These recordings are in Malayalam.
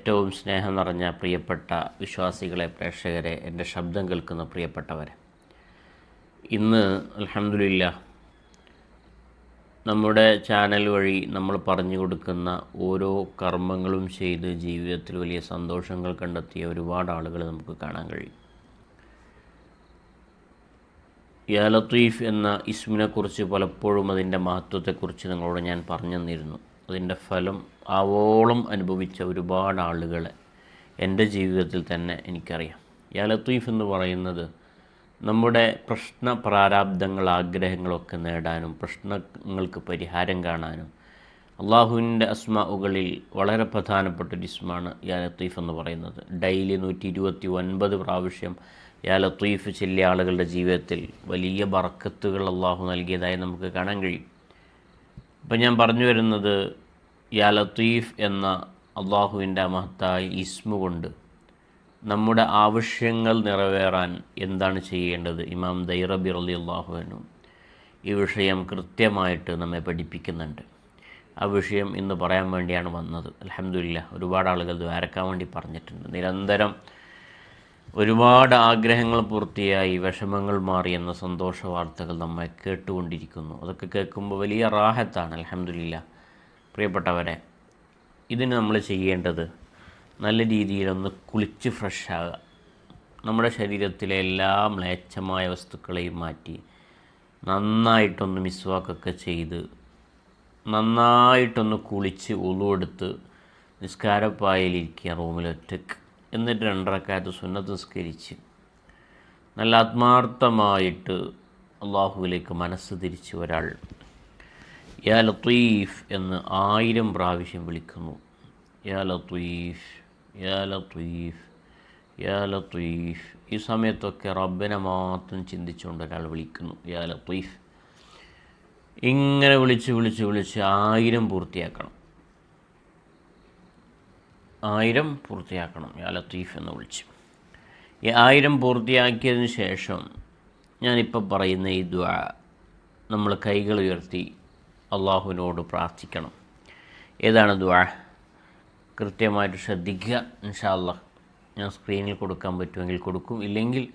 ഏറ്റവും സ്നേഹം നിറഞ്ഞ പ്രിയപ്പെട്ട വിശ്വാസികളെ പ്രേക്ഷകരെ എന്റെ ശബ്ദം കേൾക്കുന്ന പ്രിയപ്പെട്ടവരെ. ഇന്ന് അലഹമില്ല നമ്മുടെ ചാനൽ വഴി നമ്മൾ പറഞ്ഞു കൊടുക്കുന്ന ഓരോ കർമ്മങ്ങളും ചെയ്ത് ജീവിതത്തിൽ വലിയ സന്തോഷങ്ങൾ കണ്ടെത്തിയ ഒരുപാട് ആളുകൾ നമുക്ക് കാണാൻ കഴിയും. യാ ലത്തീഫ് എന്ന ഇസ്മിനെക്കുറിച്ച് പലപ്പോഴും അതിന്റെ മഹത്വത്തെക്കുറിച്ച് നിങ്ങളോട് ഞാൻ പറഞ്ഞു തന്നിരുന്നു. അതിന്റെ ഫലം ആവോളം അനുഭവിച്ച ഒരുപാട് ആളുകളെ എന്റെ ജീവിതത്തിൽ തന്നെ എനിക്കറിയാം. യാ ലത്തീഫ് എന്ന് പറയുന്നത് നമ്മുടെ പ്രശ്ന പ്രാരാബ്ദങ്ങൾ ആഗ്രഹങ്ങളൊക്കെ നേടാനും പ്രശ്നങ്ങൾക്ക് പരിഹാരം കാണാനും അള്ളാഹുവിന്റെ അസ്മാഉകളിൽ വളരെ പ്രധാനപ്പെട്ട ഒരു ഇസ്മാണ് യാ ലത്തീഫ് എന്ന് പറയുന്നത്. ഡെയിലി നൂറ്റി ഇരുപത്തി ഒൻപത് പ്രാവശ്യം യാ ലത്തീഫ് ചെല്ലിയ ആളുകളുടെ ജീവിതത്തിൽ വലിയ ബറക്കത്തുകൾ അള്ളാഹു നൽകിയതായി നമുക്ക് കാണാൻ കഴിയും. ഇപ്പം ഞാൻ പറഞ്ഞു വരുന്നത് യാ ലത്തീഫ് എന്ന അള്ളാഹുവിന്റെ മഹത്തായ ഇസ്മു കൊണ്ട് നമ്മുടെ ആവശ്യങ്ങൾ നിറവേറാൻ എന്താണ് ചെയ്യേണ്ടത്? ഇമാം ദൈറബി അലി അള്ളാഹുവിനും ഈ വിഷയം കൃത്യമായിട്ട് നമ്മെ പഠിപ്പിക്കുന്നുണ്ട്. ആ വിഷയം ഇന്ന് പറയാൻ വേണ്ടിയാണ് വന്നത്. അലഹമില്ല ഒരുപാട് ആളുകൾ ദ്വാരക്കാൻ വേണ്ടി പറഞ്ഞിട്ടുണ്ട്. നിരന്തരം ഒരുപാട് ആഗ്രഹങ്ങൾ പൂർത്തിയായി വിഷമങ്ങൾ മാറി എന്ന സന്തോഷ വാർത്തകൾ നമ്മെ കേട്ടുകൊണ്ടിരിക്കുന്നു. അതൊക്കെ കേൾക്കുമ്പോൾ വലിയ റാഹത്താണ് അലഹമില്ല പ്രിയപ്പെട്ടവരെ ഇതിന് നമ്മൾ ചെയ്യേണ്ടത് നല്ല രീതിയിലൊന്ന് കുളിച്ച് ഫ്രഷാകുക നമ്മുടെ ശരീരത്തിലെ എല്ലാ മ്ലേച്ഛമായ വസ്തുക്കളെയും മാറ്റി നന്നായിട്ടൊന്ന് മിസ്വാക്കൊക്കെ ചെയ്ത് നന്നായിട്ടൊന്ന് കുളിച്ച് ഉളുവെടുത്ത് നിസ്കാരപ്പായയിലിരിക്കുക റൂമിലൊറ്റക്ക് എന്നിട്ട് രണ്ടരക്കാലത്ത് സുന്നത്ത് നിസ്കരിച്ച്. നല്ല ആത്മാർത്ഥമായിട്ട് അള്ളാഹുവിലേക്ക് മനസ്സ് തിരിച്ച് ഒരാൾ. യാ ലത്തീഫ് എന്ന് ആയിരം പ്രാവശ്യം വിളിക്കുന്നു. യാ ലത്തീഫ് യാ ലത്തീഫ് യാ ലത്തീഫ്. ഈ സമയത്തൊക്കെ റബ്ബിനെ മാത്രം ചിന്തിച്ചുകൊണ്ട് ഒരാൾ വിളിക്കുന്നു. യാ ലത്തീഫ്. ഇങ്ങനെ വിളിച്ച് വിളിച്ച് വിളിച്ച് ആയിരം പൂർത്തിയാക്കണം. ആയിരം പൂർത്തിയാക്കണം യാ ലത്തീഫ് എന്ന് വിളിച്ച്. ഈ ആയിരം പൂർത്തിയാക്കിയതിന് ശേഷം ഞാനിപ്പോൾ പറയുന്ന ഈ ദ്വാ നമ്മൾ കൈകൾ ഉയർത്തി അള്ളാഹുവിനോട് പ്രാർത്ഥിക്കണം. ഏതാണ് ദ്വാ കൃത്യമായിട്ട് ശ്രദ്ധിക്കുക ഇൻഷാല്ല ഞാൻ സ്ക്രീനിൽ കൊടുക്കാൻ പറ്റുമെങ്കിൽ കൊടുക്കും. ഇല്ലെങ്കിൽ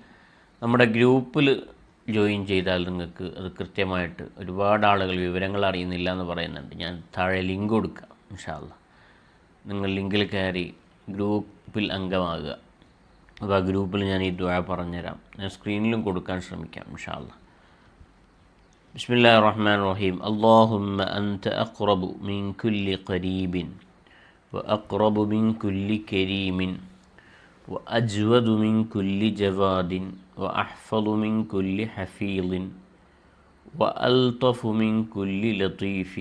നമ്മുടെ ഗ്രൂപ്പിൽ ജോയിൻ ചെയ്താൽ നിങ്ങൾക്ക് അത് കൃത്യമായിട്ട് ഒരുപാട് ആളുകൾ വിവരങ്ങൾ അറിയുന്നില്ല എന്ന് പറയുന്നുണ്ട്. ഞാൻ താഴെ ലിങ്ക് കൊടുക്കാം ഇൻഷാല്ല നിങ്ങൾ ലിങ്കിൽ കയറി ഗ്രൂപ്പിൽ അംഗമാകുക അപ്പോൾ ആ ഗ്രൂപ്പിൽ ഞാൻ ഈ ദ്വാ പറഞ്ഞുതരാം ഞാൻ സ്ക്രീനിലും കൊടുക്കാൻ ശ്രമിക്കാം ഇൻഷാല്ല بسم الله الرحمن الرحيم اللهم أنت أقرب من كل قريب وأقرب من كل كريم وأجود من كل جواد وأحفظ من كل حفيظ وألطف من كل لطيف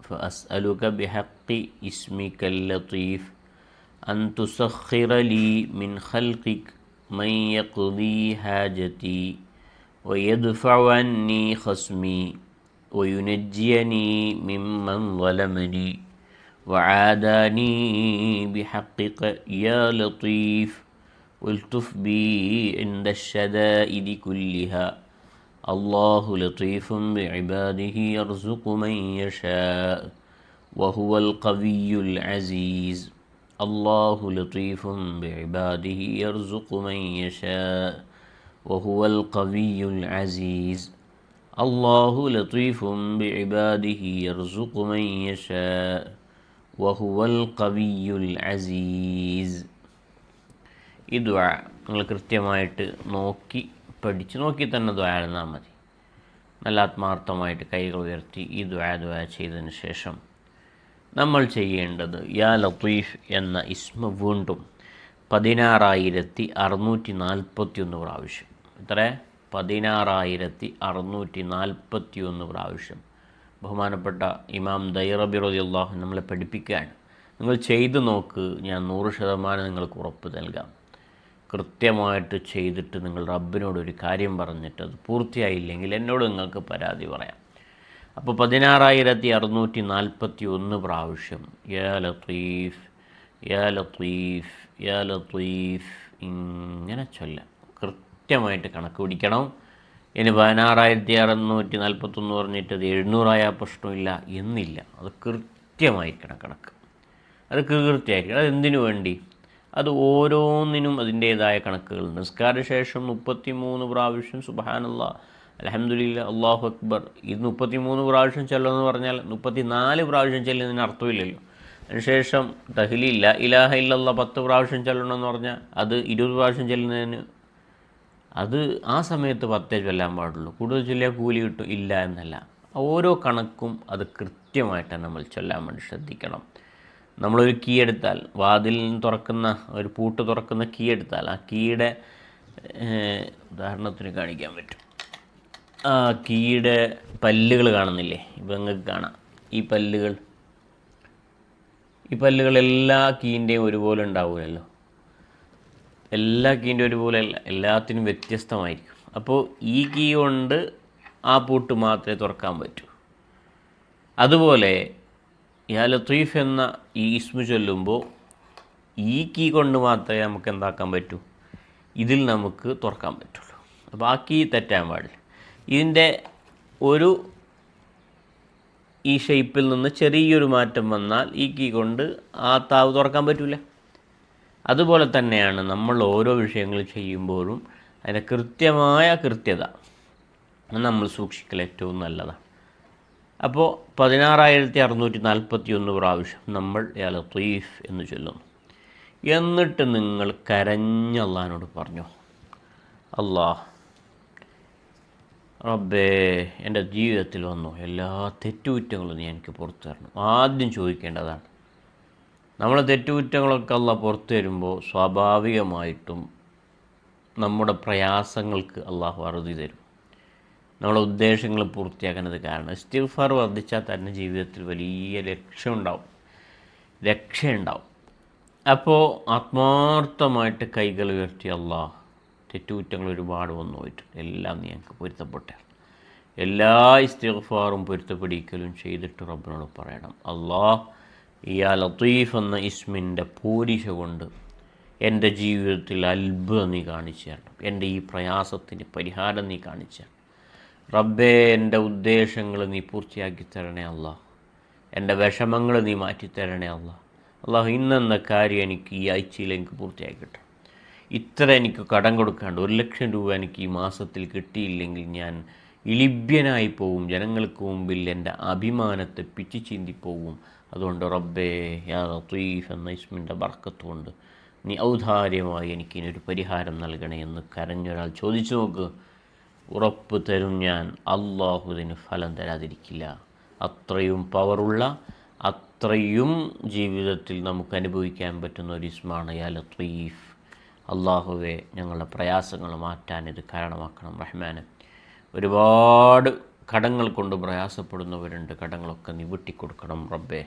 فأسألك بحق اسمك اللطيف أن تسخر لي من خلقك من يقضي حاجتي ويدفع عني خصمي وينجيني ممن ظلمني وعاداني بحقك يا لطيف والتف بي عند الشدائد كلها. الله لطيف بعباده يرزق من يشاء. وهو القوي العزيز الله لطيف بعباده يرزق من يشاء وهو القوي العزيز الله لطيف بعباده يرزق من يشاء وهو القوي العزيز ഈ ദ്വാ നിങ്ങൾ കൃത്യമായിട്ട് നോക്കി പഠിച്ച് നോക്കി തന്നെ ദ്വാ എഴുന്നാൽ മതി നല്ല ആത്മാർത്ഥമായിട്ട് കൈകൾ ഉയർത്തി ഈ ദ്വാ ദ്വാ ചെയ്തതിന് ശേഷം നമ്മൾ ചെയ്യേണ്ടത് യാ ലത്തീഫ് എന്ന ഇസ്മ വീണ്ടും പതിനാറായിരത്തി അറുന്നൂറ്റി നാൽപ്പത്തി ഒന്ന് പ്രാവശ്യം. ഇത്ര പതിനാറായിരത്തി അറുന്നൂറ്റി നാൽപ്പത്തി ഒന്ന് പ്രാവശ്യം. ബഹുമാനപ്പെട്ട ഇമാം ദൈറബി റളിയല്ലാഹു നമ്മളെ പഠിപ്പിക്കുകയാണ്. നിങ്ങൾ ചെയ്തു നോക്ക് ഞാൻ നൂറ് ശതമാനം നിങ്ങൾക്ക് ഉറപ്പ് നൽകാം. കൃത്യമായിട്ട് ചെയ്തിട്ട് നിങ്ങൾ റബ്ബിനോട് ഒരു കാര്യം പറഞ്ഞിട്ട് അത് പൂർത്തിയായില്ലെങ്കിൽ എന്നോട് നിങ്ങൾക്ക് പരാതി പറയാം. അപ്പോൾ പതിനാറായിരത്തി അറുന്നൂറ്റി നാൽപ്പത്തി ഒന്ന് പ്രാവശ്യം. യാ ലത്തീഫ് യാ ലത്തീഫ് യാ ലത്തീഫ്. ഇങ്ങനെ ചൊല്ലാം. കൃത്യമായിട്ട് കണക്ക് പിടിക്കണം. ഇനി പതിനാറായിരത്തി അറുന്നൂറ്റി നാൽപ്പത്തൊന്ന് പറഞ്ഞിട്ട് അത് എഴുന്നൂറായ പ്രശ്നമില്ല എന്നില്ല. അത് കൃത്യമായിരിക്കണം കണക്ക്. അത് കൃത്യമായിരിക്കണം അത് എന്തിനു വേണ്ടി? അത് ഓരോന്നിനും അതിന്റേതായ കണക്കുകൾ നിസ്കാരശേഷം മുപ്പത്തി മൂന്ന് പ്രാവശ്യം സുബഹാനല്ല അലഹമുല്ല അള്ളാഹു അക്ബർ. ഇത് മുപ്പത്തി മൂന്ന് പ്രാവശ്യം ചെല്ലുമെന്ന് പറഞ്ഞാൽ മുപ്പത്തി നാല് പ്രാവശ്യം ചെല്ലുന്നതിന് അർത്ഥമില്ലല്ലോ. അതിനുശേഷം തഹ്ലില്ല ഇലാഹ ഇല്ലല്ല പത്ത് പ്രാവശ്യം ചെല്ലണമെന്ന് പറഞ്ഞാൽ അത് ഇരുപത് പ്രാവശ്യം ചെല്ലുന്നതിന് അത് ആ സമയത്ത് പത്തേ ചൊല്ലാൻ പാടുള്ളൂ. കൂടുതൽ ചൊല്ലിയാൽ കൂലി കിട്ടും. ഇല്ല എന്നല്ല. ഓരോ കണക്കും അത് കൃത്യമായിട്ട് നമ്മൾ ചൊല്ലാൻ വേണ്ടി ശ്രദ്ധിക്കണം. നമ്മളൊരു കീ എടുത്താൽ വാതിൽ തുറക്കുന്ന ഒരു പൂട്ട് തുറക്കുന്ന കീ എടുത്താൽ ആ കീയുടെ ഉദാഹരണത്തിന് കാണിക്കാൻ പറ്റും. കീയുടെ പല്ലുകൾ കാണുന്നില്ലേ? ഇപ്പം നിങ്ങൾക്ക് കാണാം. ഈ പല്ലുകൾ. ഈ പല്ലുകൾ എല്ലാ കീന്റെയും ഒരുപോലെ ഉണ്ടാവില്ലല്ലോ എല്ലാ കീന്റെ ഒരുപോലെ അല്ല എല്ലാത്തിനും വ്യത്യസ്തമായിരിക്കും. അപ്പോൾ ഈ കീ കൊണ്ട് ആ പൂട്ട് മാത്രമേ തുറക്കാൻ പറ്റൂ. അതുപോലെ യാ ലത്തീഫ് എന്ന ഈ ഇസ്മു ചൊല്ലുമ്പോൾ ഈ കീ കൊണ്ട് മാത്രമേ നമുക്ക് എന്താക്കാൻ പറ്റൂ? ഇതിൽ നമുക്ക് തുറക്കാൻ പറ്റുള്ളൂ. അപ്പോൾ ആ കീ തെറ്റാൻ പാടില്ല. ഇതിന്റെ ഒരു ഈ ഷേപ്പിൽ നിന്ന് ചെറിയൊരു മാറ്റം വന്നാൽ ഈ കീ കൊണ്ട് ആ താവ് തുറക്കാൻ പറ്റില്ല അതുപോലെ തന്നെയാണ് നമ്മൾ ഓരോ വിഷയങ്ങൾ ചെയ്യുമ്പോഴും അതിന്റെ കൃത്യമായ കൃത്യത നമ്മൾ സൂക്ഷിക്കൽ ഏറ്റവും നല്ലതാണ്. അപ്പോൾ പതിനാറായിരത്തി അറുന്നൂറ്റി നാൽപ്പത്തി ഒന്ന് പ്രാവശ്യം നമ്മൾ യാ ലത്തീഫ് എന്ന് ചൊല്ലുന്നു. എന്നിട്ട് നിങ്ങൾ കരഞ്ഞ അള്ളഹാനോട് പറഞ്ഞു അള്ളാഹ് റബ്ബേ എന്റെ ജീവിതത്തിൽ വന്നു. എല്ലാ തെറ്റുകുറ്റങ്ങളും നീ എനിക്ക് പുറത്തു തരണം. ആദ്യം ചോദിക്കേണ്ടതാണ്. നമ്മളെ തെറ്റുകുറ്റങ്ങളൊക്കെ അല്ല പുറത്തു തരുമ്പോൾ സ്വാഭാവികമായിട്ടും നമ്മുടെ പ്രയാസങ്ങൾക്ക് അള്ളാഹു അറുതി തരും. നമ്മളെ ഉദ്ദേശങ്ങൾ പൂർത്തിയാക്കുന്നത് കാരണം. സ്റ്റിഫാർ വർദ്ധിച്ചാൽ തന്നെ ജീവിതത്തിൽ വലിയ ലക്ഷ്യമുണ്ടാവും രക്ഷയുണ്ടാവും. അപ്പോൾ ആത്മാർത്ഥമായിട്ട് കൈകൾ ഉയർത്തി അള്ളാഹ് തെറ്റുകുറ്റങ്ങൾ ഒരുപാട് വന്നു പോയിട്ടുണ്ട്. എല്ലാം നീ ഞങ്ങൾക്ക് പൊരുത്തപ്പെട്ടെ. എല്ലാ ഇസ്തിഗ്ഫാറും പൊരുത്തപ്പെടിക്കലും ചെയ്തിട്ട് റബ്ബിനോട് പറയണം. അള്ളാഹ് ഇയാ ലത്തീഫ് എന്ന ഇസ്മിന്റെ പൂരിശ കൊണ്ട് എന്റെ ജീവിതത്തിൽ അത്ഭുതം നീ കാണിച്ചു തരണം. എന്റെ ഈ പ്രയാസത്തിന് പരിഹാരം നീ കാണിച്ചു തരണം. റബ്ബേ എന്റെ ഉദ്ദേശങ്ങൾ നീ പൂർത്തിയാക്കി തരണേ അല്ല എന്റെ വിഷമങ്ങൾ നീ മാറ്റിത്തരണേ അല്ല അള്ളാഹു ഇന്നെന്ന കാര്യം എനിക്ക് ഈ ആഴ്ചയിൽ എനിക്ക് പൂർത്തിയാക്കി ഇത്ര എനിക്ക് കടം കൊടുക്കാണ്ട് ഒരു ലക്ഷം രൂപ എനിക്ക് ഈ മാസത്തിൽ കിട്ടിയില്ലെങ്കിൽ ഞാൻ ഇളിഭ്യനായി പോവും. ജനങ്ങൾക്ക് മുമ്പിൽ എന്റെ അഭിമാനത്തെ പിച്ചു ചീന്തിപ്പോവും. അതുകൊണ്ട് റബ്ബേ യാ ലത്തീഫ് എന്ന ഇസ്മിന്റെ ബർക്കത്തുകൊണ്ട് നീ ഔദാര്യമായി എനിക്ക് ഇതിനൊരു പരിഹാരം നൽകണേ എന്ന് കരഞ്ഞൊരാൾ ചോദിച്ചു നോക്ക്. ഉറപ്പ് തരും ഞാൻ. അള്ളാഹുദിന് ഫലം തരാതിരിക്കില്ല. അത്രയും പവറുള്ള അത്രയും ജീവിതത്തിൽ നമുക്ക് അനുഭവിക്കാൻ പറ്റുന്ന ഒരു ഇസ്മാണ് യാ ലത്തീഫ്. അള്ളാഹുവെ ഞങ്ങളുടെ പ്രയാസങ്ങൾ മാറ്റാൻ ഇത് കാരണമാക്കണം. റഹ്മാന്. ഒരുപാട് കടങ്ങൾ കൊണ്ട് പ്രയാസപ്പെടുന്നവരുണ്ട്. കടങ്ങളൊക്കെ നീ കൊടുക്കണം റബ്ബേ.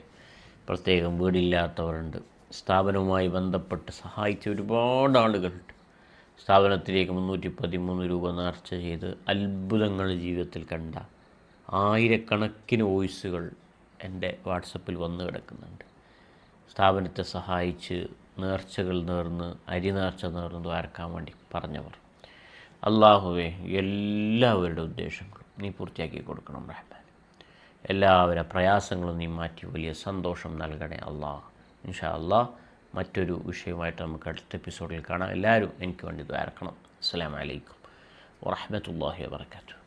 പ്രത്യേകം വീടില്ലാത്തവരുണ്ട്. സ്ഥാപനവുമായി ബന്ധപ്പെട്ട് സഹായിച്ച ഒരുപാട് ആളുകളുണ്ട് സ്ഥാപനത്തിലേക്ക് മുന്നൂറ്റി പതിമൂന്ന് രൂപ നേർച്ച ചെയ്ത് അത്ഭുതങ്ങൾ ജീവിതത്തിൽ കണ്ട ആയിരക്കണക്കിന് വോയിസുകൾ എന്റെ വാട്സപ്പിൽ വന്നു കിടക്കുന്നുണ്ട്. സ്ഥാപനത്തെ സഹായിച്ച് നേർച്ചകൾ നേർന്ന് അരി നേർച്ച നേർന്ന് ദ്വാരക്കാൻ വേണ്ടി പറഞ്ഞവർ. അള്ളാഹുവെ എല്ലാവരുടെ ഉദ്ദേശങ്ങളും നീ പൂർത്തിയാക്കി കൊടുക്കണം റഹ്മാൻ. എല്ലാവരുടെ പ്രയാസങ്ങളും നീ മാറ്റി വലിയ സന്തോഷം നൽകണേ അള്ളാഹ് ഇൻഷാ അള്ളാഹ് മറ്റൊരു വിഷയമായിട്ട് നമുക്ക് അടുത്ത എപ്പിസോഡിൽ കാണാം. എല്ലാവരും എനിക്ക് വേണ്ടി ദ്വാരക്കണം അസ്സലാമു അലൈക്കും വറഹ്മത്തുള്ളാഹി വബർക്കാത്തു